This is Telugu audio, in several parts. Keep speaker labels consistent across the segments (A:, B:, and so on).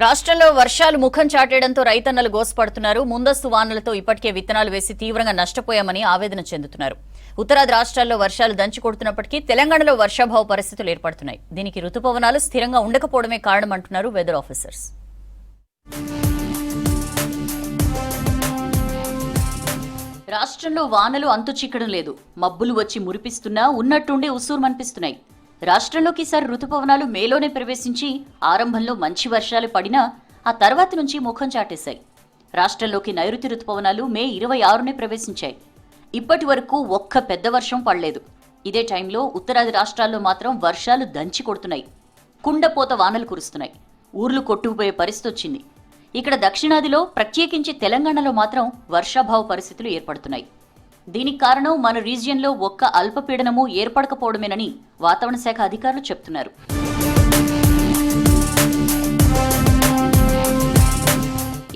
A: రాష్ట్రంలో వర్షాలు ముఖం చాటేయడంతో రైతన్నలు గోసపడుతున్నారు. ముందస్తు వానలతో ఇప్పటికే విత్తనాలు వేసి తీవ్రంగా నష్టపోయామని ఆవేదన చెందుతున్నారు. ఉత్తరాది రాష్ట్రాల్లో వర్షాలు దంచి కొడుతున్నప్పటికీ తెలంగాణలో వర్షాభావ పరిస్థితులు ఏర్పడుతున్నాయి. దీనికి రుతుపవనాలు స్థిరంగా ఉండకపోవడమే కారణమంటున్నారు వెదర్ ఆఫీసర్స్. రాష్ట్రంలో వానలు అంతు చిక్కడం లేదు. మబ్బులు వచ్చి మురిపిస్తున్నా ఉన్నట్టుండి ఉసూరుమనిపిస్తున్నాయి. రాష్ట్రంలోకి సార్ రుతుపవనాలు మేలోనే ప్రవేశించి ఆరంభంలో మంచి వర్షాలు పడినా ఆ తర్వాత నుంచి ముఖం చాటేశాయి. రాష్ట్రంలోకి నైరుతి రుతుపవనాలు మే ఇరవై ఆరునే ప్రవేశించాయి. ఇప్పటి వరకు ఒక్క పెద్ద వర్షం పడలేదు. ఇదే టైంలో ఉత్తరాది రాష్ట్రాల్లో మాత్రం వర్షాలు దంచి కొడుతున్నాయి. కుండపోత వానలు కురుస్తున్నాయి. ఊర్లు కొట్టుకుపోయే పరిస్థితి వచ్చింది. ఇక్కడ దక్షిణాదిలో ప్రత్యేకించి తెలంగాణలో మాత్రం వర్షాభావ పరిస్థితులు ఏర్పడుతున్నాయి. దీనికి కారణం మన రీజియన్లో ఒక్క అల్పపీడనము ఏర్పడకపోవడమేనని వాతావరణ శాఖ అధికారులు చెప్తున్నారు.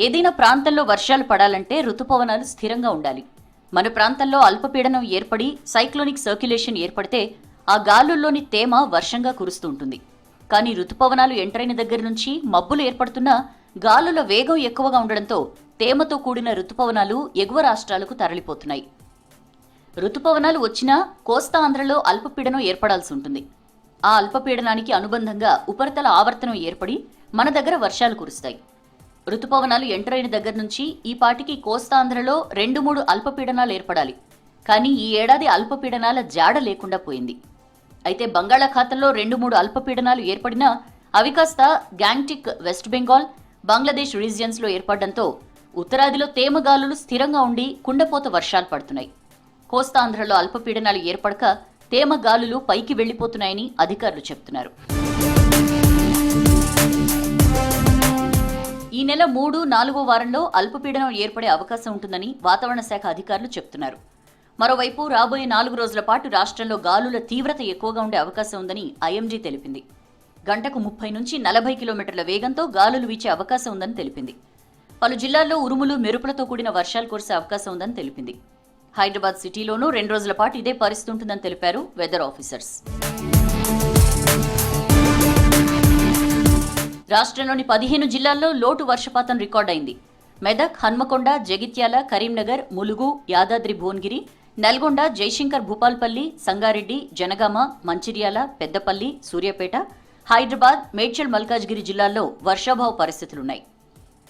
A: ఏదైనా ప్రాంతంలో వర్షాలు పడాలంటే రుతుపవనాలు స్థిరంగా ఉండాలి. మన ప్రాంతంలో అల్పపీడనం ఏర్పడి సైక్లోనిక్ సర్క్యులేషన్ ఏర్పడితే ఆ గాలుల్లోని తేమ వర్షంగా కురుస్తూ ఉంటుంది. కానీ రుతుపవనాలు ఎంటరైన దగ్గర నుంచి మబ్బులు ఏర్పడుతున్నా గాలుల వేగం ఎక్కువగా ఉండడంతో తేమతో కూడిన రుతుపవనాలు ఎగువ రాష్ట్రాలకు తరలిపోతున్నాయి. రుతుపవనాలు వచ్చినా కోస్తా ఆంధ్రలో అల్పపీడనం ఏర్పడాల్సి ఉంటుంది. ఆ అల్పపీడనానికి అనుబంధంగా ఉపరితల ఆవర్తనం ఏర్పడి మన దగ్గర వర్షాలు కురుస్తాయి. రుతుపవనాలు ఎంటర్ అయిన దగ్గర నుంచి ఈ పాటికి కోస్తాంధ్రలో రెండు మూడు అల్పపీడనాలు ఏర్పడాలి. కానీ ఈ ఏడాది అల్పపీడనాల జాడ లేకుండా పోయింది. అయితే బంగాళాఖాతంలో రెండు మూడు అల్పపీడనాలు ఏర్పడినా అవి కాస్త గ్యాంగ్టిక్ వెస్ట్ బెంగాల్ బంగ్లాదేశ్ రీజియన్స్లో ఏర్పడడంతో ఉత్తరాదిలో తేమగాలులు స్థిరంగా ఉండి కుండపోత వర్షాలు పడుతున్నాయి. కోస్తాంధ్రలో అల్పపీడనాలు ఏర్పడక తేమ గాలులు పైకి వెళ్ళిపోతున్నాయని అధికారులు చెప్తున్నారు ఈ నెల మూడు నాలుగో వారంలో అల్పపీడనం ఏర్పడే అవకాశం ఉంటుందని వాతావరణ శాఖ అధికారులు చెప్తున్నారు మరోవైపు రాబోయే నాలుగు రోజుల పాటు రాష్ట్రంలో గాలుల తీవ్రత ఎక్కువగా ఉండే అవకాశం ఉందని ఐఎండీ తెలిపింది. గంటకు ముప్పై నుంచి నలభై కిలోమీటర్ల వేగంతో గాలులు వీచే అవకాశం ఉందని తెలిపింది. పలు జిల్లాల్లో ఉరుములు మెరుపులతో కూడిన వర్షాలు కురిసే అవకాశం ఉందని తెలిపింది. హైదరాబాద్ సిటీలోనూ రెండు రోజుల పాటు ఇదే పరిస్థితి ఉంటుందని తెలిపారు వెదర్ ఆఫీసర్స్. రాష్ట్రంలోని పదిహేను జిల్లాల్లో లోటు వర్షపాతం రికార్డైంది. మెదక్ హన్మకొండ జగిత్యాల కరీంనగర్ ములుగు యాదాద్రి భువనగిరి నల్గొండ జయశంకర్ భూపాల్పల్లి సంగారెడ్డి జనగామ మంచిర్యాల పెద్దపల్లి సూర్యాపేట హైదరాబాద్ మేడ్చల్ మల్కాజ్గిరి జిల్లాల్లో వర్షాభావ పరిస్థితులున్నాయి.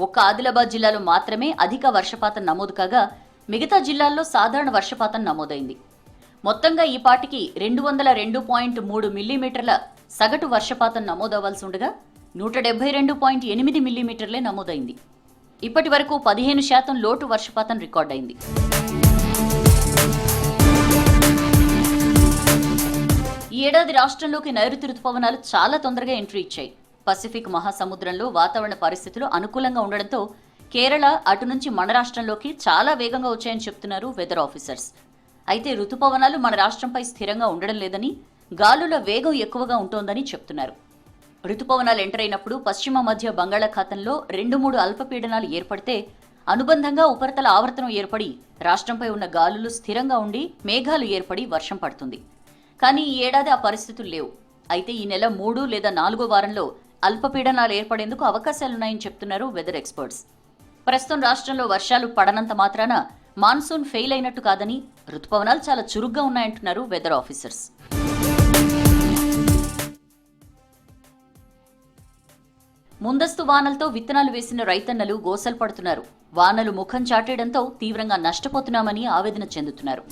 A: ఒక్క ఆదిలాబాద్ జిల్లాలో మాత్రమే అధిక వర్షపాతం నమోదు కాగా మిగతా జిల్లాల్లో సాధారణ వర్షపాతం నమోదైంది. మొత్తంగా ఈ పాటికి రెండు వందల రెండు పాయింట్ మూడు మిల్లీమీటర్ల సగటు వర్షపాతం నమోదవ్వాల్సి ఉండగా నూట డెబ్బై రెండు పాయింట్ ఎనిమిది మిల్లీమీటర్లే నమోదైంది. ఇప్పటి వరకు పదిహేను శాతం లోటు వర్షపాతం రికార్డైంది. ఈ ఏడాది రాష్ట్రంలోకి నైరుతి రుతుపవనాలు చాలా తొందరగా ఎంట్రీ ఇచ్చాయి. పసిఫిక్ మహాసముద్రంలో వాతావరణ పరిస్థితులు అనుకూలంగా ఉండడంతో కేరళ అటు నుంచి మన రాష్ట్రంలోకి చాలా వేగంగా వచ్చాయని చెప్తున్నారు వెదర్ ఆఫీసర్స్ అయితే రుతుపవనాలు మన రాష్ట్రంపై స్థిరంగా ఉండడం లేదని గాలుల వేగం ఎక్కువగా ఉంటోందని చెప్తున్నారు. రుతుపవనాలు ఎంటర్ అయినప్పుడు పశ్చిమ మధ్య బంగాళాఖాతంలో రెండు మూడు అల్పపీడనాలు ఏర్పడితే అనుబంధంగా ఉపరితల ఆవర్తనం ఏర్పడి రాష్ట్రంపై ఉన్న గాలులు స్థిరంగా ఉండి మేఘాలు ఏర్పడి వర్షం పడుతుంది. కానీ ఈ ఏడాది ఆ పరిస్థితులు లేవు. అయితే ఈ నెల మూడు లేదా నాలుగో వారంలో అల్పపీడనాలు ఏర్పడేందుకు అవకాశాలున్నాయని చెప్తున్నారు వెదర్ ఎక్స్పర్ట్స్ ప్రస్తుతం రాష్ట్రంలో వర్షాలు పడనంత మాత్రాన మాన్సూన్ ఫెయిల్ అయినట్టు కాదని రుతుపవనాలు చాలా చురుగ్గా ఉన్నాయంటున్నారు వెదర్ ఆఫీసర్స్. ముందస్తు వానలతో విత్తనాలు వేసిన రైతన్నలు గోసలు పడుతున్నారు. వానలు ముఖం చాటేయడంతో తీవ్రంగా నష్టపోతున్నామని ఆవేదన చెందుతున్నారు.